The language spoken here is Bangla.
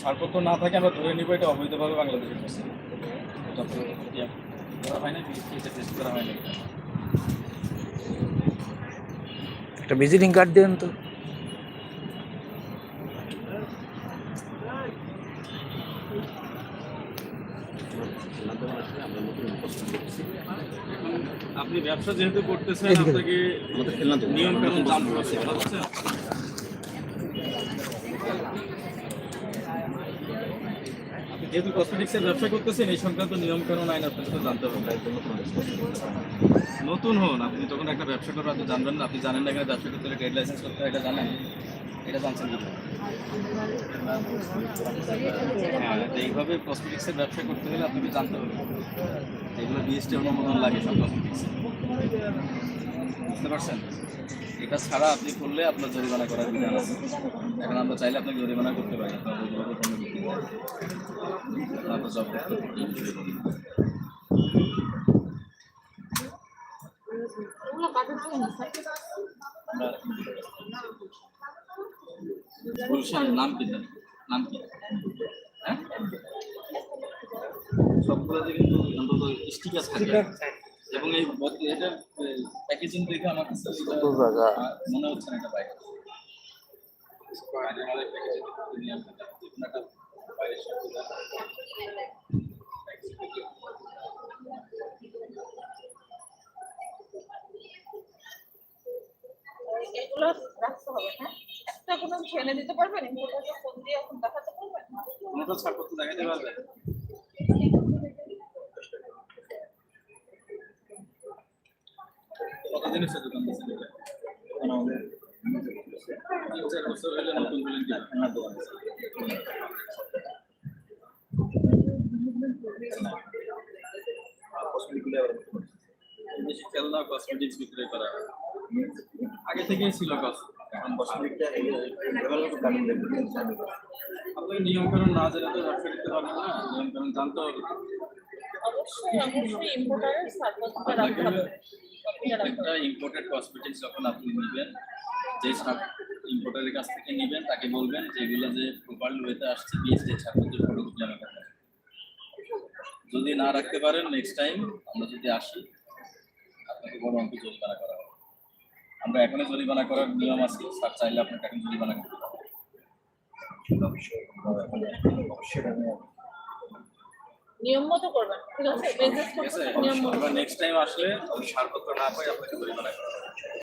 ছাড়পত্র না থাকে আমরা ধরে নিব এটা অবৈধভাবে বাংলাদেশে ঢুকছে এটা করা হয় না টেস্ট করা হয় না। একটা ভিজিটিং কার্ড দেন তো। আপনি ব্যবসা যেহেতু করতেছেন আপনাকে নিয়ম কানুন জানতে হবে আপনি যেহেতু কসমেটিক্সের ব্যবসা করতেছেন, এই সংক্রান্ত নিয়ম কানুন আইন আপনাকে তো জানতে হবে। নতুন হন আপনি তখন একটা ব্যবসা করবেন, আপনি জানবেন না, আপনি জানেন না এখানে ব্যবসা করতে হলে লাইসেন্স করতে এটা জানেন। এটা জানছেন কি? হ্যাঁ এইভাবে কসমেটিক্সের ব্যবসা করতে হলে আপনাকে জানতে হবে এগুলো বিএসটি অনুমোদন লাগে সব কসমেটিক্সে বুঝতে পারছেন? এটা ছাড়া আপনি করলে আপনার জরিমানা করার বিধান আছে। এখন আমরা চাইলে আপনাকে জরিমানা করতে পারি। আপনার জব করতে পারবেন। নাম কি নাম কি হ্যাঁ? সবগুলোতে কিন্তু অন্তত স্টিকার থাকে। এবং এই এটা প্যাকেজিং দেখে আমার কাছে এটা, ছোট জায়গা। আহ, মনে হচ্ছে না এটা বাইক এগুলো রাখতে হবে হ্যাঁ? কিছু এনে দিতে পারবেন ইম্পোর্টারকে ফোন দিয়ে এখন দেখাতে পারবেন কোনোটা ছাড়পত্র দেখাতে পারবে কতদিনের সাথে দোকান দিচ্ছেন এটা দোকান আমাদের তিন চার বছর হলে নতুন বিল্ডিং কি আপনার দোকান আছে? আর cosmetic গুলো আবার বেশি খেলনা কসমেটিক্স বিক্রি করা আগে থেকেই ছিল কস এখন কসমেটিকটা আপনাকে নিয়ম কানুন না জেনে তো ব্যবসা করতে পারবেন না নিয়ম কানুন জানতে হবে। অবশ্যই অবশ্যই ইম্পোর্টারের সার্টিফিকেট রাখতে হবে। একটা ইম্পোর্টেড কসমেটিক্স যখন আপনি নেবেন যে ইম্পোর্টারের কাছ থেকে নেবেন তাকে বলবেন যেগুলো যে প্রপার ওয়েতে আসছে ছাড়পত্র ফটোকপি আমাকে দেন। যদি না রাখতে পারেন নেক্সট টাইম আমরা যদি আসি আপনাকে বড় অঙ্ক জরিমানা করা হবে। আমরা এখনই জরিমানা করার নিয়ম আছে স্যার চাইলে আপনাকে এখন জরিমানা করতে পারেন। নিয়ম মতো করবেন ঠিক আছে? নেক্সট টাইম আসলে সারপত্র না পাই আপনাকে জরিমানা করা হবে